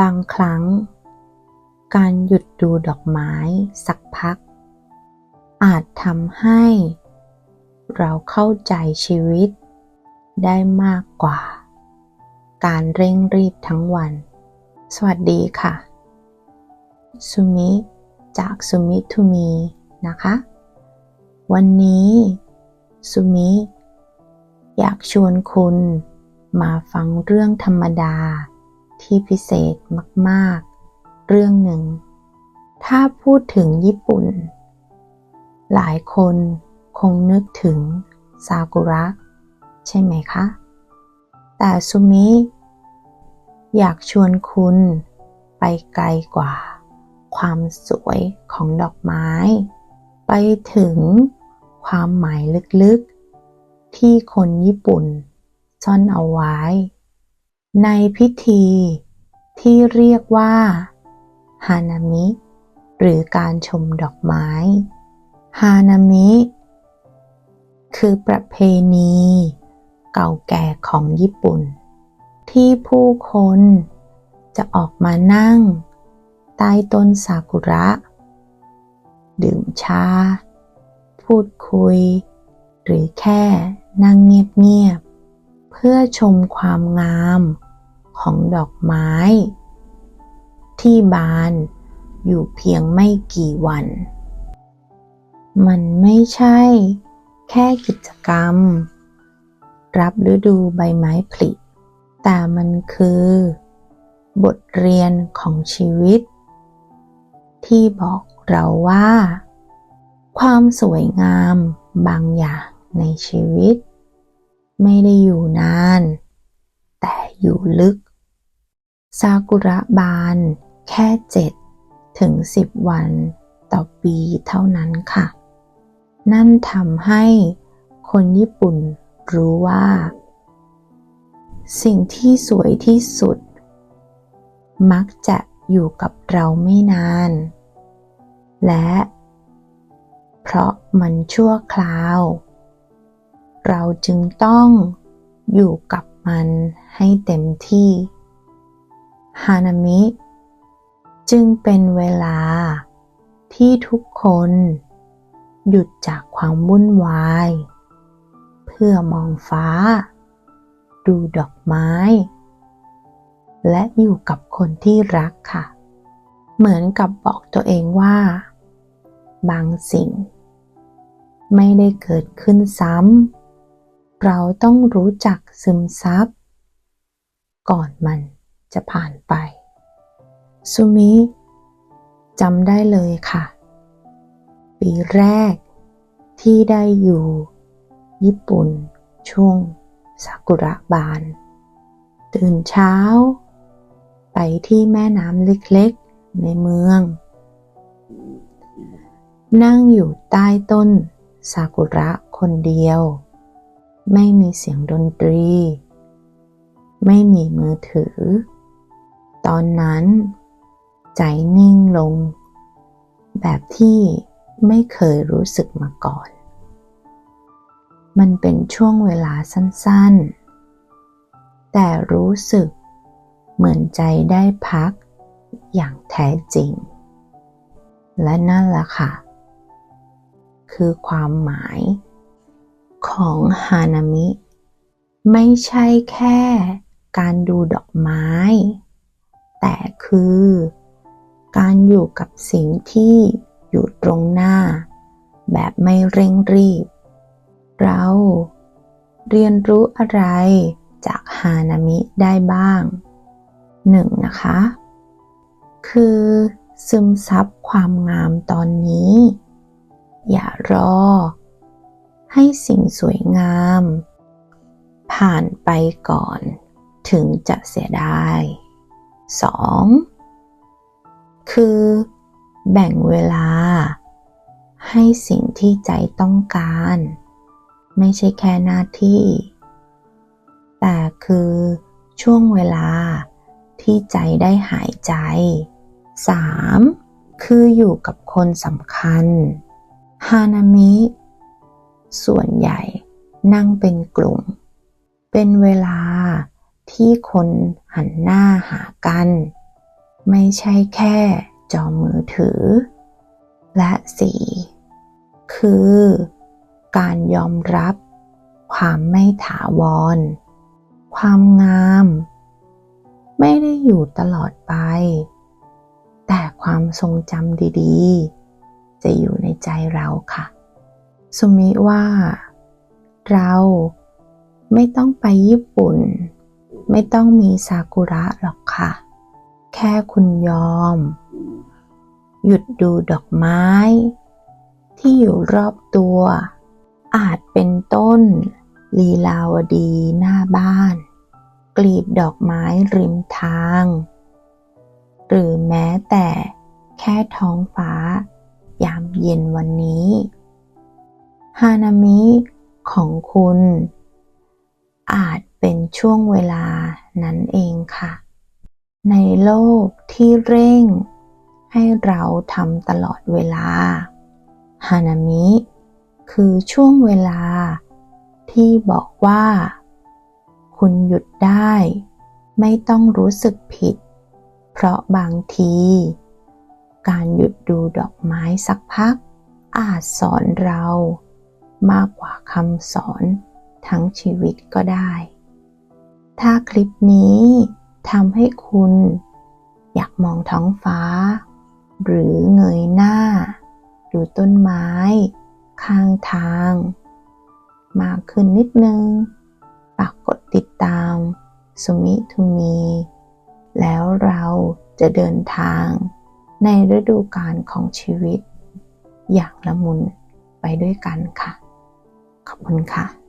บางครั้ง การหยุดดูดอกไม้สักพัก อาจทำให้ เราเข้าใจชีวิต ได้มากกว่า การเร่งรีบทั้งวัน สวัสดีค่ะสุมิจากสุมิทูมีนะคะ วันนี้สุมิอยากชวนคุณมาฟังเรื่องธรรมดา ที่พิเศษมาก ๆ เรื่องหนึ่ง ถ้าพูดถึงญี่ปุ่น หลายคนคงนึกถึงซากุระใช่ไหมคะ แต่สุมิอยากชวนคุณไปไกลกว่า ความสวยของดอกไม้ ไปถึงความหมายลึกๆ ที่คนญี่ปุ่นซ่อนเอาไว้ ในพิธี ที่เรียกว่าฮานามิหรือการชมดอกไม้ฮานามิคือประเพณี เก่าแก่ของญี่ปุ่น ที่ผู้คนจะออกมานั่ง ใต้ต้นซากุระ ดื่มชา พูดคุย หรือแค่นั่งเงียบๆเพื่อชมความงาม ของดอกไม้ ที่บานอยู่เพียงไม่กี่วัน มันไม่ใช่ แค่กิจกรรม รับฤดูใบไม้ผลิ แต่มันคือ บทเรียนของชีวิต ที่บอกเราว่า ความสวยงามบางอย่างในชีวิต ไม่ได้อยู่นาน แต่อยู่ลึก ซากุระบานแค่เจ็ดถึงสิบวันต่อปีเท่านั้นค่ะ นั่นทำให้คนญี่ปุ่นรู้ว่า สิ่งที่สวยที่สุด มักจะอยู่กับเราไม่นาน และ เพราะมันชั่วคราว เราจึงต้องอยู่กับมันให้เต็มที่ ฮานามิ จึงเป็นเวลาที่ทุกคนหยุดจากความวุ่นวาย เพื่อมองฟ้า ดูดอกไม้ และอยู่กับคนที่รักค่ะ เหมือนกับบอกตัวเองว่า บางสิ่ง ไม่ได้เกิดขึ้นซ้ำเราต้องรู้จักซึมซับก่อนมัน จะผ่านไปสุมิจำได้เลยค่ะ ปีแรกที่ได้อยู่ ญี่ปุ่น ช่วงซากุระบาน ตื่นเช้า ไปที่แม่น้ำเล็กๆ ในเมือง นั่งอยู่ใต้ต้นซากุระคนเดียว ไม่มีเสียงดนตรี ไม่มีมือถือ ตอนนั้น ใจนิ่งลง แบบที่ไม่เคยรู้สึกมาก่อน มันเป็นช่วงเวลาสั้นๆ แต่รู้สึกเหมือนใจได้พักอย่างแท้จริง และนั่นแหละค่ะ คือความหมายของฮานามิ ไม่ใช่แค่การดูดอกไม้ แต่คือ การอยู่กับสิ่งที่อยู่ตรงหน้า แบบไม่เร่งรีบ เราเรียนรู้อะไรจากฮานามิได้บ้างหนึ่งนะคะ คือ ซึมซับความงามตอนนี้ อย่ารอ ให้สิ่งสวยงาม ผ่านไปก่อนถึงจะเสียดาย 2. คือแบ่งเวลา ให้สิ่งที่ใจต้องการ ไม่ใช่แค่หน้าที่ แต่คือช่วงเวลาที่ใจได้หายใจ 3. คืออยู่กับคนสำคัญ ฮานามิ ส่วนใหญ่นั่งเป็นกลุ่ม เป็นเวลา ที่คนหันหน้าหากัน ไม่ใช่แค่จอมือถือ และสี่คือ การยอมรับ ความไม่ถาวร ความงาม ไม่ได้อยู่ตลอดไป แต่ความทรงจำดีๆ จะอยู่ในใจเราค่ะสุมิว่า เราไม่ต้องไปญี่ปุ่น ไม่ต้องมีซากุระหรอกค่ะ แค่คุณยอม หยุดดูดอกไม้ ที่อยู่รอบตัว อาจเป็นต้น ลีลาวดีหน้าบ้าน กลีบดอกไม้ริมทาง หรือแม้แต่แค่ท้องฟ้า ยามเย็นวันนี้ฮานามิของคุณ อาจ เป็นช่วงเวลานั้นเองค่ะ ในโลกที่เร่ง ให้เราทำตลอดเวลา ฮานามิ คือช่วงเวลา ที่บอกว่า คุณหยุดได้ ไม่ต้องรู้สึกผิด เพราะบางที การหยุดดูดอกไม้สักพัก อาจสอนเรามากกว่าคำสอนทั้งชีวิตก็ได้ ถ้าคลิปนี้ทำให้คุณ อยากมองท้องฟ้า หรือเงยหน้า ดูต้นไม้ ข้างทาง มากขึ้นนิดนึงฝากกดติดตามสุมิทูมีแล้วเราจะเดินทาง ในฤดูกาลของชีวิต อย่างละมุนไปด้วยกันค่ะ ขอบคุณค่ะ